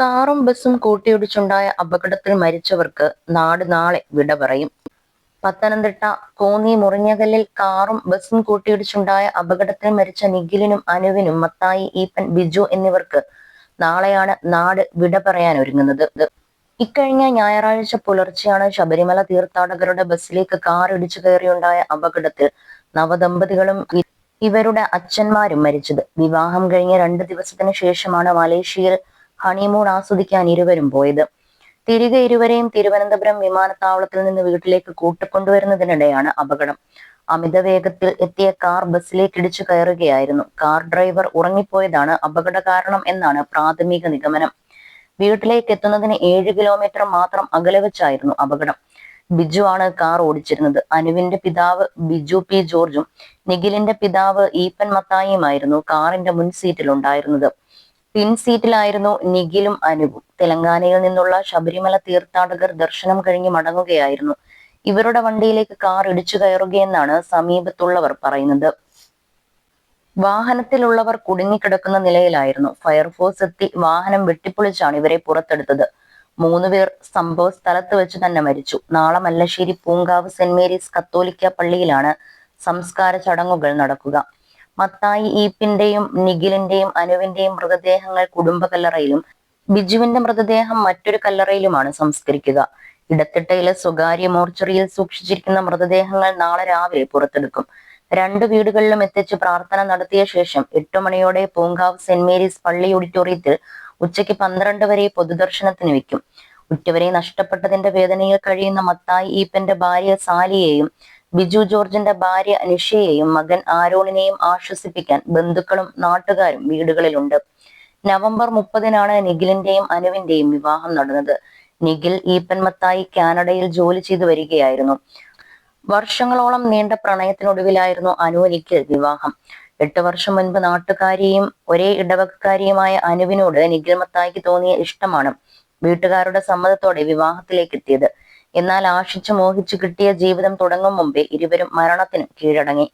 കാറും ബസ്സും കൂട്ടിയിടിച്ചുണ്ടായ അപകടത്തിൽ മരിച്ചവർക്ക് നാട് നാളെ വിട പറയും. പത്തനംതിട്ട കോന്നി മുറിഞ്ഞകല്ലിൽ കാറും ബസ്സും കൂട്ടിയിടിച്ചുണ്ടായ അപകടത്തിൽ മരിച്ച നിഖിലിനും അനുവിനും മത്തായി ഈപ്പൻ ബിജു എന്നിവർക്ക് നാളെയാണ് നാട് വിട പറയാൻ ഒരുങ്ങുന്നത്. ഇക്കഴിഞ്ഞ ഞായറാഴ്ച പുലർച്ചെയാണ് ശബരിമല തീർത്ഥാടകരുടെ ബസ്സിലേക്ക് കാർ ഇടിച്ചു കയറിയുണ്ടായ അപകടത്തിൽ നവദമ്പതികളും ഇവരുടെ അച്ഛന്മാരും മരിച്ചത്. വിവാഹം കഴിഞ്ഞ രണ്ട് ദിവസത്തിന് ശേഷമാണ് മലേഷ്യയിൽ ഹണിമൂൺ ആസ്വദിക്കാൻ ഇരുവരും പോയത്. തിരികെ ഇരുവരെയും തിരുവനന്തപുരം വിമാനത്താവളത്തിൽ നിന്ന് വീട്ടിലേക്ക് കൂട്ടിക്കൊണ്ടുവരുന്നതിനിടെയാണ് അപകടം. അമിത വേഗത്തിൽ എത്തിയ കാർ ബസ്സിലേക്ക് ഇടിച്ചു കയറുകയായിരുന്നു. കാർ ഡ്രൈവർ ഉറങ്ങിപ്പോയതാണ് അപകട കാരണം എന്നാണ് പ്രാഥമിക നിഗമനം. വീട്ടിലേക്ക് എത്തുന്നതിന് ഏഴ് കിലോമീറ്റർ മാത്രം അകലെ വെച്ചായിരുന്നു അപകടം. ബിജു ആണ് കാർ ഓടിച്ചിരുന്നത്. അനുവിന്റെ പിതാവ് ബിജു പി ജോർജും നിഖിലിന്റെ പിതാവ് ഈപ്പൻ മത്തായിയുമായിരുന്നു കാറിന്റെ മുൻ സീറ്റിൽ ഉണ്ടായിരുന്നത് പിൻ സീറ്റിലായിരുന്നു നിഖിലും അനുവും. തെലങ്കാനയിൽ നിന്നുള്ള ശബരിമല തീർത്ഥാടകർ ദർശനം കഴിഞ്ഞ് മടങ്ങുകയായിരുന്നു. ഇവരുടെ വണ്ടിയിലേക്ക് കാർ ഇടിച്ചു കയറുകയെന്നാണ് സമീപത്തുള്ളവർ പറയുന്നത്. വാഹനത്തിലുള്ളവർ കുടുങ്ങിക്കിടക്കുന്ന നിലയിലായിരുന്നു. ഫയർഫോഴ്സ് എത്തി വാഹനം വെട്ടിപ്പൊളിച്ചാണ് ഇവരെ പുറത്തെടുത്തത്. മൂന്നുപേർ സംഭവ സ്ഥലത്ത് വെച്ച് തന്നെ മരിച്ചു. നാളെ മല്ലശ്ശേരി പൂങ്കാവ് സെന്റ് മേരീസ് കത്തോലിക്ക പള്ളിയിലാണ് സംസ്കാര ചടങ്ങുകൾ നടക്കുക. മത്തായി ഈപ്പിന്റെയും നിഖിലിന്റെയും അനുവിന്റെയും മൃതദേഹങ്ങൾ കുടുംബ കല്ലറയിലും ബിജുവിന്റെ മൃതദേഹം മറ്റൊരു കല്ലറയിലുമാണ് സംസ്കരിക്കുക. ഇടത്തിട്ടയിലെ സ്വകാര്യ മോർച്ചറിയിൽ സൂക്ഷിച്ചിരിക്കുന്ന മൃതദേഹങ്ങൾ നാളെ രാവിലെ പുറത്തെടുക്കും. രണ്ട് വീടുകളിലും എത്തിച്ച് പ്രാർത്ഥന നടത്തിയ ശേഷം എട്ടു മണിയോടെ പൂങ്കാവ് സെന്റ് മേരീസ് പള്ളി ഓഡിറ്റോറിയത്തിൽ ഉച്ചയ്ക്ക് പന്ത്രണ്ട് വരെ പൊതുദർശനത്തിന് വെക്കും. ഉറ്റവരെ നഷ്ടപ്പെട്ടതിന്റെ വേദനയിൽ കഴിയുന്ന മത്തായി ഈപ്പന്റെ ഭാര്യ സാലിയെയും ബിജു ജോർജിന്റെ ഭാര്യ അനുഷയെയും മകൻ ആരോണിനെയും ആശ്വസിപ്പിക്കാൻ ബന്ധുക്കളും നാട്ടുകാരും വീടുകളിലുണ്ട്. നവംബർ മുപ്പതിനാണ് നിഖിലിന്റെയും അനുവിന്റെയും വിവാഹം നടന്നത്. നിഖിൽ ഈപ്പൻമത്തായി കാനഡയിൽ ജോലി ചെയ്തു വരികയായിരുന്നു. വർഷങ്ങളോളം നീണ്ട പ്രണയത്തിനൊടുവിലായിരുന്നു അനു നിഖിൽ വിവാഹം. എട്ട് വർഷം മുൻപ് നാട്ടുകാരിയും ഒരേ ഇടവകക്കാരിയുമായ അനുവിനോട് നിഖിൽ മത്തായിക്ക് തോന്നിയ ഇഷ്ടമാണ് വീട്ടുകാരുടെ സമ്മതത്തോടെ വിവാഹത്തിലേക്ക് എത്തിയത്. എന്നാൽ ആശിച്ചു മോഹിച്ചു കിട്ടിയ ജീവിതം തുടങ്ങും മുമ്പേ ഇരുവരും മരണത്തിന് കീഴടങ്ങി.